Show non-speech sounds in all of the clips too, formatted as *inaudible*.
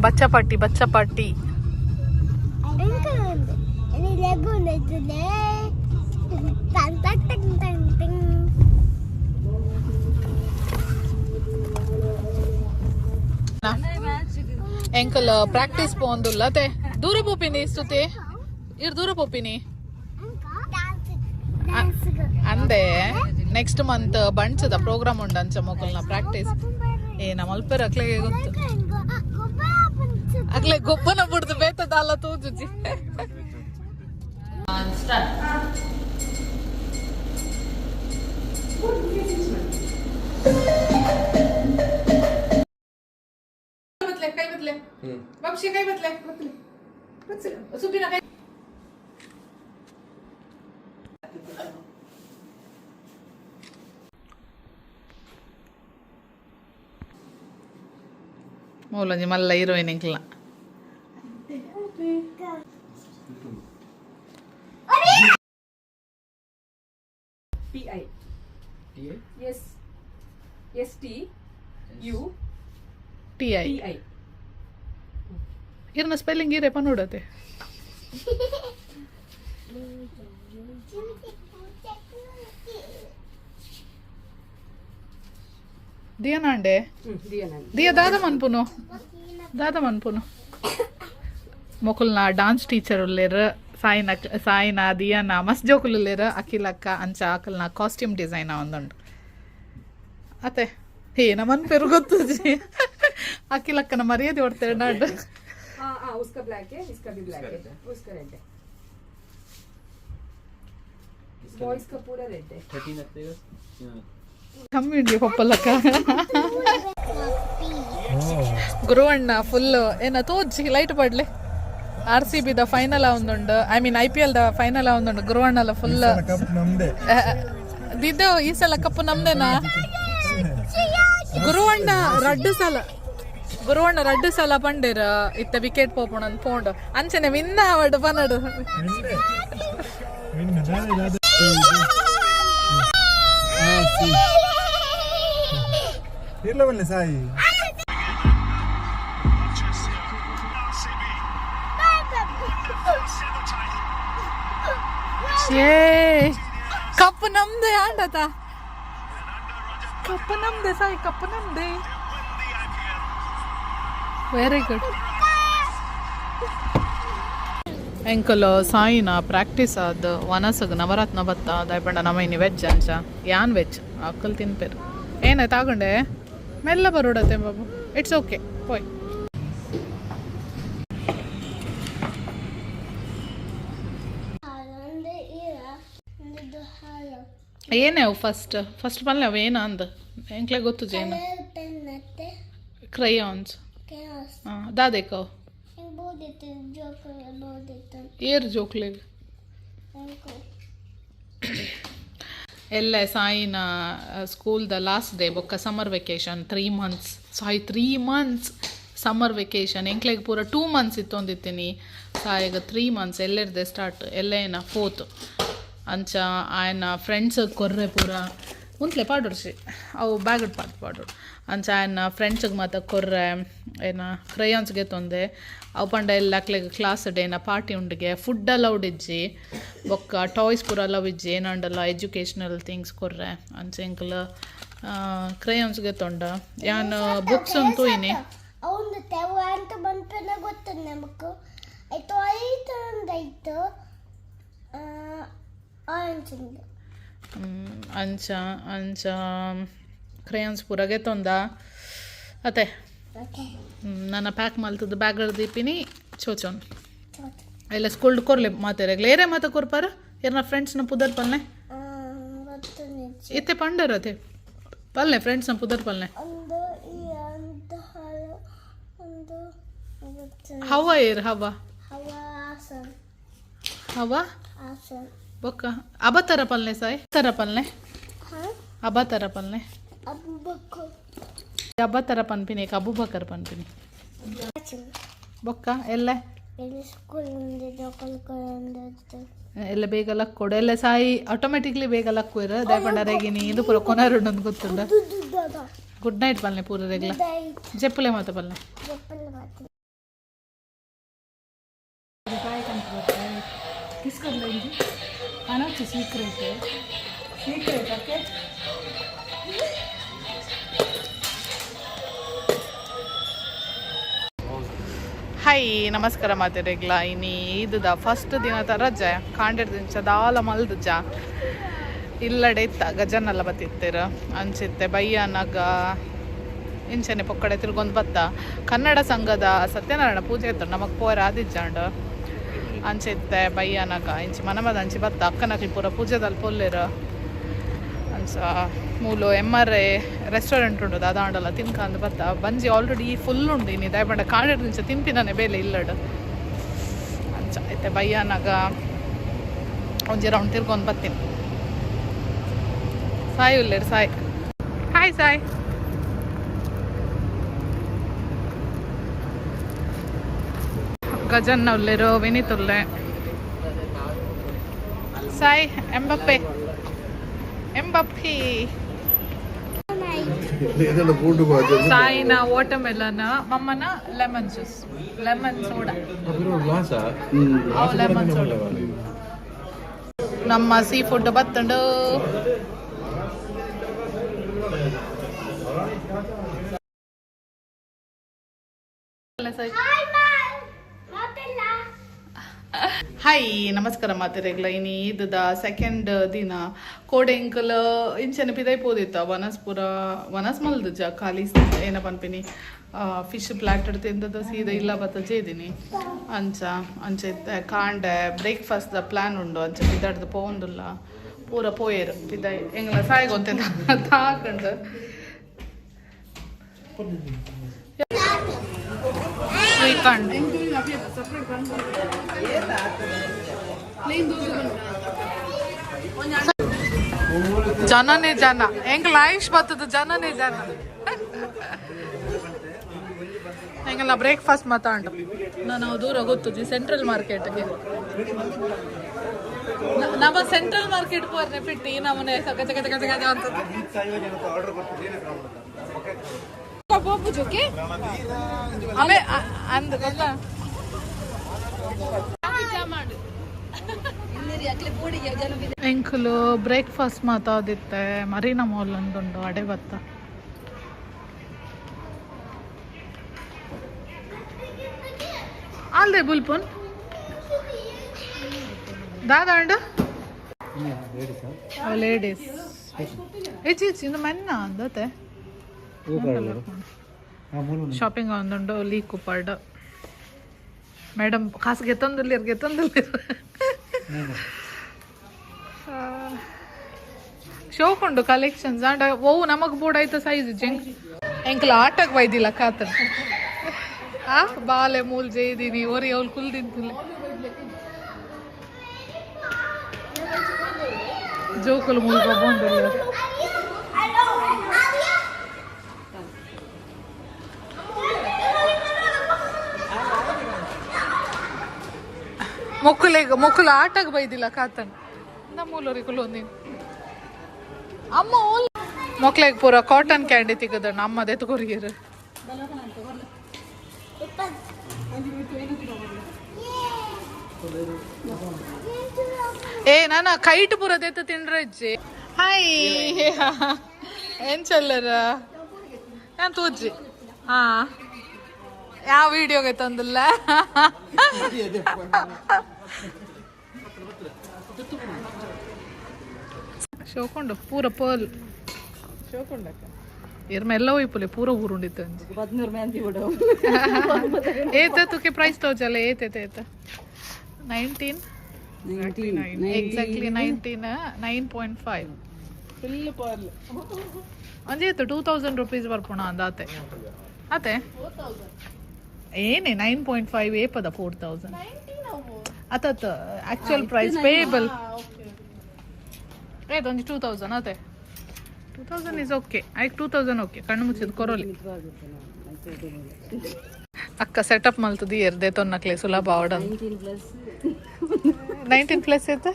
बच्चा पार्टी बच्चा party. Uncle practice पोंदुल्ला दूर पोपिनी स्तुते ಇರ್ ದೂರ ಪೋಪಿನಿ ಅಂದೆ ನೆಕ್ಸ್ಟ್ ಮಂತ್ ಬಂಚದ ಪ್ರೋಗ್ರಾಮ್ ಉಂಡು ಅಂಚ ಮೊಕಲ್ನ ಪ್ರಾಕ್ಟೀಸ್ ಏ ನಮ್ಮ ಅಲ್ಪರ್ ಅಕ್ಲೆಗೆ ಗೊತ್ತು ಅಕ್ಲೆ ಗೊಬ್ಬನ ಬಿಡ್ದು ಬೇತದ ಅಲ್ಲ ತೂಜುಜಿ काय बदले बापशी काय बदले सुट्टी ಕೈ ಮೂಲಂಜಿ ಮಲ್ಲ heroine ಇಂಕ್ಲ PI. Yes. S T U T I P I. ಇರ್ನ ಸ್ಪೆಲ್ಲಿಂಗ್ ಇರೇ ಪನ್ನೂಡತೆ దియనా దియనాండే దియ దాదం అనుపును దాదం అనుపును మొక్కలు నా డాన్స్ టీచర్ లేరు సాయిన సాయిన దియన్న మస్ జోకులు లేరు అఖిల్ అక్క అంచ ఆకలి నా కాస్ట్యూమ్ డిజైన్ ఉందండు అతే ఏనమని పెరుగుతుంది అఖిలక్కన మర్యాద పడతాడు బాయ్స్ ಕಮ್ಮಿ ಪಪ್ಪಲಕ್ಕ ಗುರುವಣ್ಣ ಫುಲ್ ಏನ ತೋಜಿ ಲೈಟ್ ಬಡ್ಲೆ ಆರ್ ಸಿ ಬಿ ದ final ಅವನೊಂಡು I mean I P L the final ಅವನೊಂಡು ಗುರುವಣ್ಣಲ ಫುಲ್ ದಿದ್ದು ಈ ಸಲ ಕಪ್ಪು ನಮ್ದೇನಾ? ಗುರುವಣ್ಣ ರಡ್ಡು ಸಲ. ಗುರುವಣ್ಣ ರಡ್ಡು ಸಲ ಬಂಡಿರ ಇತ್ತ ವಿಕೆಟ್ ಪೋಪಣ ಅಂತ ಪೋಂಡು. ಅಂಚನೆ ವಿನ್ನ ಅವಡು ಪನಡು ಇರ್ಲವಲ್ಲ ಸಾಯಿ ಏ, ಕಪ್ಪು ನಮ್ದೆ ಆಂಡತ ಕಪ್ಪು ನಮ್ದೆ ಸಾಯಿ, ಕಪ್ಪು ನಮ್ದೆ. ವೆರಿ ಗುಡ್ ಎಂಕಲ್, ಸಾಯಿನ ಪ್ರಾಕ್ಟೀಸ್ ಆದ ವನಸಗ್ ನವರತ್ನ ಬತ್ತ, ದಯಪಂಡ ನಮ್ಮ ಇನ್ನು ವೆಜ್ ಅಂಚ ಯಾನ್ ವೆಜ್ ಅಕ್ಕಲ್ ತಿನ್ಪೇರು. ಏನಾಯ್ತು ತಗೊಂಡೆ ಮೆಲ್ಲ ಬರೋಡತ್ತೆ ಬಾಬು ಇಟ್ಸ್ ಓಕೆ ಪೋಯ್ ಒಂದು ಇರ ಒಂದು ಹಾಲು ಏನೇ ಅವು ಫಸ್ಟ್ ಫಸ್ಟ್ ಪಲ್ಲೆ ಅವು ಏನ ಅಂದ ಎಂಕ್ಲೆ ಗೊತ್ತು ಜೇನು ಪೆನ್ನತ್ತೆ ಕ್ರಯಾನ್ಸ್ ಕೇಸ್ ಹಾಂ ದಾದೇಕವ್ ಬೋದಿತ್ತು ಜೋಕುಲ ಬೋದಿತ್ತು ಏರ್ ಜೋಕ್ಲೆ ಎಂಕು ಎಲ್ಲ ಸಾಯಿನ ಸ್ಕೂಲ್ ದ ಲಾಸ್ಟ್ ಡೇ ಬೊಕ್ಕ summer vacation three months Sai three months summer vacation ಎಂಕ್ಲೆಗೆ ಪೂರ ಟೂ ಮಂತ್ಸ್ ಇತ್ತೊಂದಿತ್ತೀನಿ. ಸಾಯಿಗ ತ್ರೀ ಮಂತ್ಸ್ ಎಲ್ಲೆರ್ದೆ ಸ್ಟಾರ್ಟ್ ಎಲ್ಲೇನ ಫೋತ್ ಅಂಚ, ಆಯನ ಫ್ರೆಂಡ್ಸ್ ಕೊರ್ರೆ ಪೂರ. ಮುಂತ್ಲೆ ಪಾಡೋಡ್ಸಿ ಅವು ಬ್ಯಾಗಡ್ ಪಾಡ್ ಪಾಡೋಡು ಅಂಚ ಆಯನ ಫ್ರೆಂಡ್ಸ್ಗೆ ಮಾತ ಕೊರ್ರೆ, ಏನ ಕ್ರಯಾನ್ಸ್ಗೆ ತೊಂದೆ, ಅವು ಪಂಡ ಎಲ್ಲ ಅಕ್ಲೆಗ್ ಕ್ಲಾಸ್ ಡೇನ ಪಾರ್ಟಿ ಉಂಡಿಗೆ ಫುಡ್ ಅಲೌಡ್ ಇಜ್ಜಿ. ಬೊಕ್ಕ ಟಾಯ್ಸ್ ಪೂರ ಅಲೌಡ್ ಇಜ್ಜಿ, ಏನಂಡಲ್ಲ ಎಜುಕೇಷ್ನಲ್ ಥಿಂಗ್ಸ್ ಕೊರ್ರೆ ಅಂಚ ಎಂಕಲ್ ಕ್ರಯಾನ್ಸ್ಗೆ ತೊಂಡ. ಯಾನ್ ಬುಕ್ಸ್ ಅಂತೂ ಇನಿ ಆಯ್ತು ಅಂಚ ಅಂಚ ಕ್ರಯಾನ್ಸ್ ಪೂರಾಗೆ ತೊಂದ ಅತ್ತೆ ನನ್ನ ಪ್ಯಾಕ್ ಮಲ್ತದ ಬ್ಯಾಗ್ ದೀಪಿನಿ ಚೋಚೋನ್ ಎಲ್ಲ ಸ್ಕೂಲ್ಡ್ ಕೊರ್ಲೆ ಮಾತಾಡಗ್ಲ ಏರೇ ಮಾತ ಕೊರ್ಪಾರ? ಫ್ರೆಂಡ್ಸ್ ಫ್ರೆಂಡ್ಸ್ನ ಪುದರ್ ಪಲ್ನೆ? ಇತ್ತೆ ಪಂಡರ್ ಅತೆ ಪಂಡರತೆ ಪಲ್ನೆ ಫ್ರೆಂಡ್ಸ್ನ ಪುದರ್ ಪಲ್ನೆ. ಹವಾ ಏರ್ ಹವ? ಹವ ಹವ? ಬೊಕ್ಕ. ಅಬ ತರ ಪಲ್ಲೆ ಸಾಯ್. ತರ ಪಲ್ಲೆ. ಅಬ ತರ ಪಲ್ಲೆ. ಅಬ್ಬ ತರ ಪನ್ಪಿನಿ ಅಬು ಬಕರ್ ಪನ್ಪಿನಿ. ಬೊಕ್ಕ ಎಲ್ಲ? ಎಲ್ಲ ಬೇಗ ಲಕ್ಕೋಡು ಎಲ್ಲ ಸಾಯಿ ಆಟೋಮೆಟಿಕ್ಲಿ ಬೇಗ ಲಕ್ಕು ಇರ. ದಯಪಂಡರೆಗಿನಿ ಇದು ಪೂರ ಕೊನಾರುಂಡು ಗೊತ್ತುಂಡ. ಗುಡ್ ನೈಟ್ ಪಲ್ನೆ ಪೂರ ರೆಗ್ಲ. ಜಪ್ಪುಲೆ ಮಾತ ಪಲ್ಲೆ. ಕಿಸ್ಕೊಂಡ್ಲ అనొచ్చు సీక్రెట్ సీక్రెట్ ఓకే ಹಾಯ್ ನಮಸ್ಕಾರ ಮಾತಿರೆಗ್ಲ ಇನಿ ಇದ್ದ ಫಸ್ಟ್ ದಿನದ ರಜೆ ಕಾಂಡೆಡ್ ದಿನ ದಾಲ ಮಲ್ದಜ ಇಲ್ಲಡೆ ಇತ್ತ ಗಜನೆಲ್ಲ ಬತ್ತಿತ್ತೀರ ಅಂಚಿತ್ತೆ ಬಯ್ಯನಗ ಇಂಚನೆ ಪೊಕ್ಕಡೆ ತಿರ್ಗೊಂದು ಬತ್ತ ಕನ್ನಡ ಸಂಘದ ಸತ್ಯನಾರಾಯಣ ಪೂಜೆ ಇತ್ತು ನಮಗೆ ಪೋರ ಆದಿಜ್ಜಾಂಡು ಅಂಚಿತ್ತೆ ಬಯ್ಯನಗ ಇಂಚಿ ಮನಮದ ಅಂಚಿ ಬತ್ತ ಅಕ್ಕನಕ್ಲಿ ಪೂರ ಪೂಜೆದಲ್ಲಿ ಪೊಲ್ಲಿರ ಅನ್ಸ ಮೂಲು ಎಂ ಆರ್ ಎ ರೆಸ್ಟೋರೆಂಟ್ ಉಂಡು ದಾದಾಂಡಲ ಅಂದ್ ಬತ್ತ ಬಂಜಿ ಆಲ್ರೆಡಿ ಫುಲ್ ಉಂಡು ಇನ್ನು ದಯಬಂಡ ಕಾಂಡೆಡ್ ನಿಂಚ ತಿನ್ಪಿನಾನೆ ಬೇಲೆ ಇಲ್ಲಡು ಅಂಚ ಐತೆ ಬಯ್ಯನಾಗ ಒಂಜಿ ರೌಂಡ್ ತಿರ್ಕೊಂಡು ಬರ್ತೀನಿ ಸಾಯಿ ಉಲ್ಲೇರು ಸಾಯ್ ಹಾಯ್ ಸಾಯ್ ಗಜನ್ನ ಉಲ್ಲೇರು ವಿನೀತ್ ಉಲ್ಲೆ ಸಾಯ್ ಎಂಬಪ್ಪೆ ಎಂಬಪ್ಪಿ ಇದೆಲ್ಲ food ಸಾಯಿನ water melon ಮಮ್ಮನ lemon juice lemon soda ಗ್ಲಾಸ ಅವು ಲೆಮನ್ ಸೋಡಾ ನಮ್ಮ ಸೀ ಫುಡ್ ಬತ್ತಂಡು ಹಾಯ್ ನಮಸ್ಕಾರ ಮಾತಿರೆಗ್ಲ ಇನಿ ಇದ್ದ ಸೆಕೆಂಡ್ ದಿನ ಕೋಡೆಂಕಲ್ ಇಂಚನೆ ಪಿದೈ ಪೋದಿತ್ತ. ವನಸ್ ಮಲ್ದಜ ಖಾಲಿ ಏನ ಪನ್ಪಿನಿ ಫಿಶ್ ಪ್ಲಾಟರ್ ತಿಂದದ ಸೀದಾ ಇಲ್ಲ ಬತ್ತ ಜೇದಿನಿ. ಅಂಚ ಅಂಚ ಕಾಂಡೆ ಬ್ರೇಕ್ಫಾಸ್ಟ್ ದ ಪ್ಲಾನ್ ಉಂಡು. ಅಂಚ ಪಿದಾಡ್ದು ಪೋಂದುಲ್ಲ ಪೂರ ಪೋಯರು ಪಿದೈ ಎಂಗ್ಲ ಸಾಯ್ಗೊಂತೆ ತಾಕಂಡು. ಶ್ರೀಖಂಡ್ ಜನನೇ ಜನ. ಹೆಂಗ್ ಲೈಫ್ ಬರ್ತದ ಜನನೇ ಜನ. ಹೆಂಗಲ್ಲ ಬ್ರೇಕ್ಫಾಸ್ಟ್ ಮಾತಾಂಡು ನಾವು ದೂರ ಗೊತ್ತಿದ್ವಿ ಸೆಂಟ್ರಲ್ ಮಾರ್ಕೆಟ್ಗೆ ನಮ್ಮ ಸೆಂಟ್ರಲ್ ಮಾರ್ಕೆಟ್ ಪೋರ್ನೆ ಪಿಟ್ಟಿ ನಮ್ಮನೆ ಗಜ ಗಜ ಆಮೇ ಅಂದ್ ಗೊತ್ತಾ? ಎಂಕುಲು ಬ್ರೇಕ್ಫಾಸ್ಟ್ ಮಾತಾದಿತ್ತೆ ಮರೀನಾ ಮಾಲ್ ಒಂದುಂಡು ಅಡೆ? ಬತ್ತ ಅಲ್ದೆ ಬುಲ್ಪುನ್ ದಾದಾಂಡು ಲೇಡೀಸ್ ಇಚ್ಚಿ ಹೆಚ್ಚು ಇನ್ನು ಮೆನ್ನ ಅಂದತೆ ಶಾಪಿಂಗ್ ಒಂದುಂಡು ಲೀ ಕುಪಾರ್ಡ್ ಮೇಡಮ್ ಕಾಸು ಗೆತ್ತೊಂದಿಲ್ಲ ಗೆತ್ತೊಂದಿಲ್ಲ ಶೋಕೊಂಡು ಕಲೆಕ್ಷನ್ಸ್ ಅಂಡ್ ಓ ನಮಗ್ ಬೋರ್ಡ್ ಆಯ್ತು ಸೈಜ್ ಜಂಕ್. ಎಂಕ್ಲ ಆಟಕ್ಕೆ ಬೈದಿಲ್ಲ ಕಾತ ಆ ಬಾಲೆ ಮೂಲ್ ಜೈದಿನಿ ಓರಿ ಅವ್ಳು ಕುಲ್ದಿಂತಿಲ್ಲ ಜೋಕಲ್ ಮೂಲ್ ಬಂದಿಲ್ಲ ಮೊಕ್ಕಲಿಗೆ ಮಕ್ಕಳು ಆಟಕ್ಕೆ ಬೈದಿಲ್ಲ ಕಾತನ್. ನಮ್ಮೂಲವ್ರಿಗೆ ಒಂದಿನ ಅಮ್ಮ ಮೊಕ್ಲಿಗೆ ಪೂರ ಕಾಟನ್ ಕ್ಯಾಂಡಿ ತೆಗದ ನಮ್ಮದೇ ತಗೋರಿಯರು ಏ, ನಾನು ಕೈಟ್ ಪೂರ ದೇತ ತಿಂಡ್ರೆ ಅಜ್ಜಿ. ಹಾಯ್ ಏನ್ ಚಲ್ಲರ? ನಾನು ತೂಜ್ಜಿ. ಹಾ. ಯಾವ ವಿಡಿಯೋಗೆ ತಂದಿಲ್ಲ? ಶೋಕೊಂಡು ಪೂರ ಪೋಲ್ ಶೋಕೊಂಡಕ್ಕ ಇರ್ ಮೆಲ್ಲ ಹೋಯ್ಪುಲೆ ಪೂರ ಊರುಂಡಿತ್ತು *laughs* ಏತ ತುಕೆ ಪ್ರೈಸ್ ತೋಜಲ್ಲ ಏತೇತ ಏತ nineteen exactly nineteen nine point five full pearl ಅಂಜೇತು two thousand rupees ಬರ್ಪುಣ ಅಂದಾತೆ ಅತೆ ಏನೇ ನೈನ್ ಪಾಯಿಂಟ್ ಫೈವ್ ಏಪದ ಫೋರ್ ತೌಸಂಡ್ ಅತತ್ ಆಕ್ಚುಯಲ್ ಪ್ರೈಸ್ ಪೇಯಬಲ್ ಏ ಒಂಜಿ ಟೂ ತೌಸಂಡ್ ಅತೆ ಟೂ ತೌಸಂಡ್ ಇಸ್ ಓಕೆ ಆಯ್ತು ಟೂ ತೌಸಂಡ್ ಓಕೆ ಕಣ್ಣು ಮುಚ್ಚಿದ ಕೊರೋಲಿ. ಅಕ್ಕ ಸೆಟಪ್ ಮಲ್ತದಿ ಎರ್ದೆ ತೊನ್ನಕ್ಲೆ ಸುಲಭ ಆರ್ಡರ್ ನೈನ್ಟೀನ್ ಪ್ಲಸ್ ಐತೆ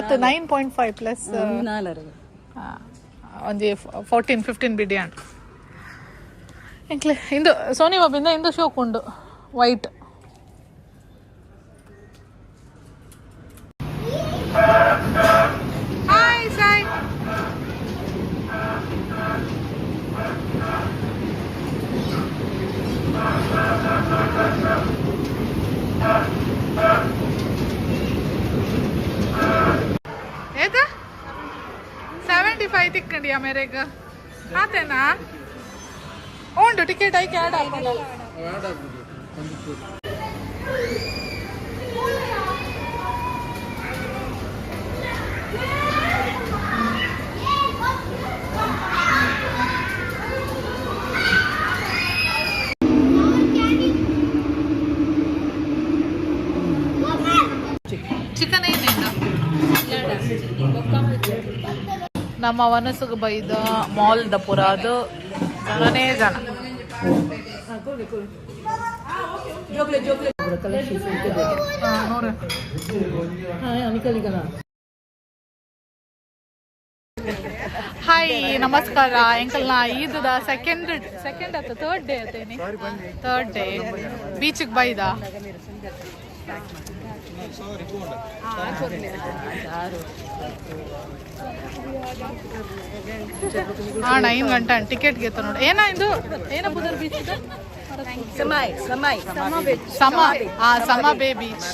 ಅತ್ತ ನೈನ್ ಪಾಯಿಂಟ್ ಫೈವ್ ಪ್ಲಸ್ ಒಂಜಿ ಫೋರ್ಟೀನ್ ಫಿಫ್ಟೀನ್ ಬಿಡಿಯಾನ್ ಎಂಕ್ಲೆ, ಇಂದು, ಸೋನಿ ಬಾಬಿಂದ ಇಂದು ಶೋಕ್ ಉಂಡು ವೈಟ್ ಹಾಯ್ ಸಾಯ್ ಏತ ಸೆವೆಂಟಿ ಫೈವ್ ತಿಕ್ಕಂಡಿಯಾ ಮೇರೆಗ? ಆತೇನಾ? ಉಂಟು ಟಿಕೆಟ್ ಆಯ್ಕೆ ಚಿಕನ್ ನಮ್ಮ ವನಸುಗ ಬೈದ ಮಾಲ್ ದಪುರ. ಅದು ಜನನೇ ಜನ. ಹಾಯ್ ನಮಸ್ಕಾರ. ಅಂಕಲ್ ನಾ ಈದದ ಸೆಕೆಂಡ್ ಸೆಕೆಂಡ್ ಆತ ಥರ್ಡ್ ಡೇ ಆತೇನಿ ಥರ್ಡ್ ಡೇ ಬೀಚಿಗೆ ಬೈದ? ಹಾ ಐದು ಗಂಟೆ ಟಿಕೆಟ್ ಗೆತ್ತ ನೋಡಿ. ಏನ ಇದು? ಏನ ಬುದರ್ ಬೀಚ್ ಇದು? ಸಮ ಹಾ ಸಮ ಬೇ beach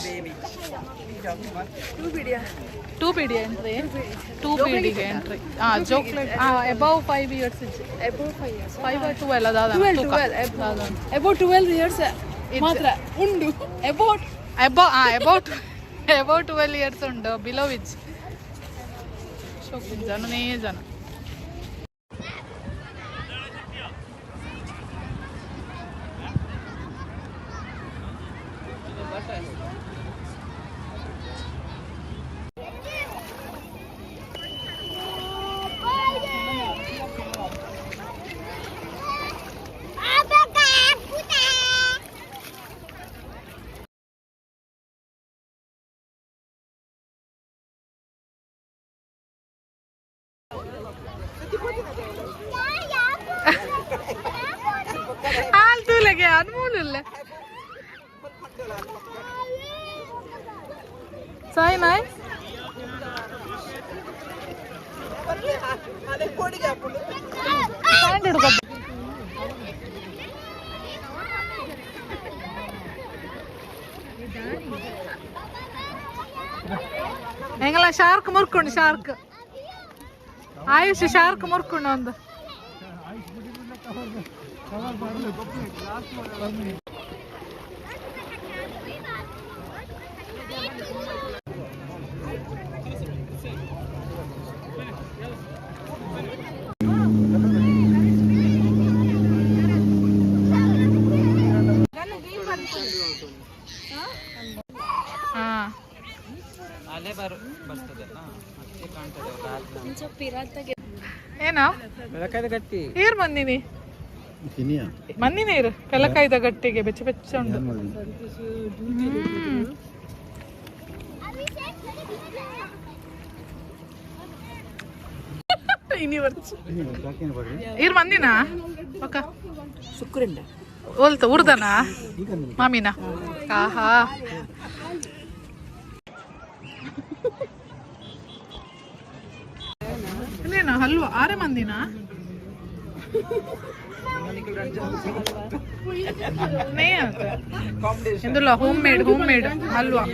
two P D entry two P ಡಿಗೆ ಎಂಟ್ರಿ ಹಾ ಜೋಕ್ ಹಾ above five years five twelve ಅದಾದ ಅಬೌಟ್ ಟ್ವೆಲ್ವ್ ಇಯರ್ಸ್ ಮಾತ್ರ. ಉಂಡು. ಅಬೌಟ್ ಎಬೋ ಹಾ ಎಬೌಟ್ ಎಬೌಟ್ ಟ್ವೆಲ್ ಇಯರ್ಸ್ ಉಂಡು. ಬಿಲೋ शौकीन जाणं नाही जाणं So am I? ഞങ്ങളെ ഷാർക്ക് മുറുക്കുണ്ട് ഷാർക്ക് ആയുഷ് ഷാർക്ക് മുറുക്കുണ്ട് ഒന്ന് ಏನಾ? ಏರ್ ಬಂದಿನಿ ತಿನ್ನಿಯ? ಮಂದಿ ನೀರು ಪೆಲಕಾಯ್ದ ಗಟ್ಟಿಗೆ ಬೆಚ್ಚ ಬೆಚ್ಚ ಉಂಟು. ಇರ್ ಮಂದಿನಾ? ಒಕ್ಕ ಶುಕ್ರಿಂದ ಓಲ್ತ ಉರ್ದನಾ? ಮಾಮಿನ? ಆಹಾ. ಹಲ್ವಾ, ಆರೆ ಮಂದಿನ? Homemade homemade halwa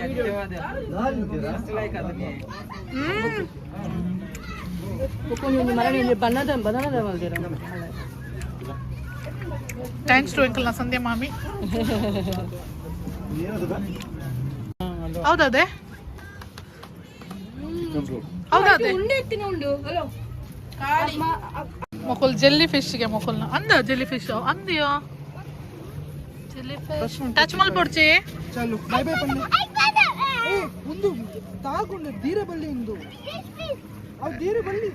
thanks to ಅಂಕಲ್ನ Sandhya ಮಾಮಿ. ಹೌದೇ ಹೌದೇ ಉಂಡೆ ಎತ್ತಿನ ಉಂಡು, ಹಲೋ. ಮೊಕುಲ್ ಜೆಲ್ಲಿ ಫಿಶ್ ಫಿಶ್ಗೆ ಮೊಕುಲ್ನ ಅಂದ ಜೆಲ್ಲಿ ಫಿಶ್ ಅಂದಿಯೋ ಜೆಲ್ಲಿ ಫಿಶ್ ಟಚ್ ಮಲ್ಪೊಡ್ಚಿ ಚಲು ಬೈ ಬೈ ಪಂಡ. ಒಂದು ತಾಗುಂಡು ದೀರ ಬಳ್ಳಿ ಇಂದು. ಅವು ದೀರ ಬಳ್ಳಿ.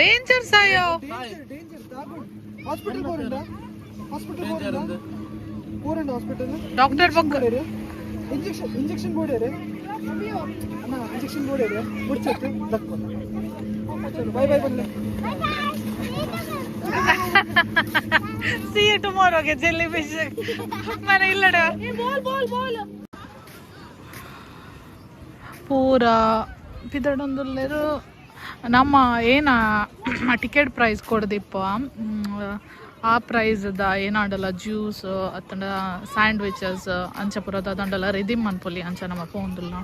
ಡೇಂಜರ್ ಆಯೋ. ಡೇಂಜರ್ ಡೇಂಜರ್ ಹಾಸ್ಪಿಟಲ್ ಬೋರಿಂದ ಹಾಸ್ಪಿಟಲ್ ಬೋರಿಂದ ಬೋರಿಂದ ಹಾಸ್ಪಿಟಲ್ ಡಾಕ್ಟರ್ ಬಕ್ಕ ಇಂಜೆಕ್ಷನ್ ಇಂಜೆಕ್ಷನ್ ಬೋರ್ಡ್ ಇದೆ ಇಂಜೆಕ್ಷನ್ ಬೋರ್ಡ್ ಇದೆ ಮುಡ್ಸಕ್ಕೆ ಬಾಯ್ ಬಾಯ್ ಸಿ ಯು ಟುಮಾರೋಗೆ ಜೆಲ್ಲಿ ಫಿಶ್ ಮನೆ ಇಲ್ಲಡ. ಪೂರ ಪಿದಡೊಂದುಲ್ಲೆರು ನಮ್ಮ ಏನ ಟಿಕೆಟ್ ಪ್ರೈಸ್ ಕೊಡ್ದಿಪ್ಪ. ಪ್ರೈಸ್ ಆ ಪ್ರೈಸ್ದ ಏನಾಡಲ್ಲ ಜ್ಯೂಸ್ ಅತ್ತಂಡ ಸ್ಯಾಂಡ್ವಿಚಸ್ ಅಂಚ ಪುರದ ದಂಡಲ್ಲ ರಿದಿಮ್ ಅನ್ಪೊಲಿ ಅಂಚ ನಮ್ಮ ಪೋಂದುಲ್ಲ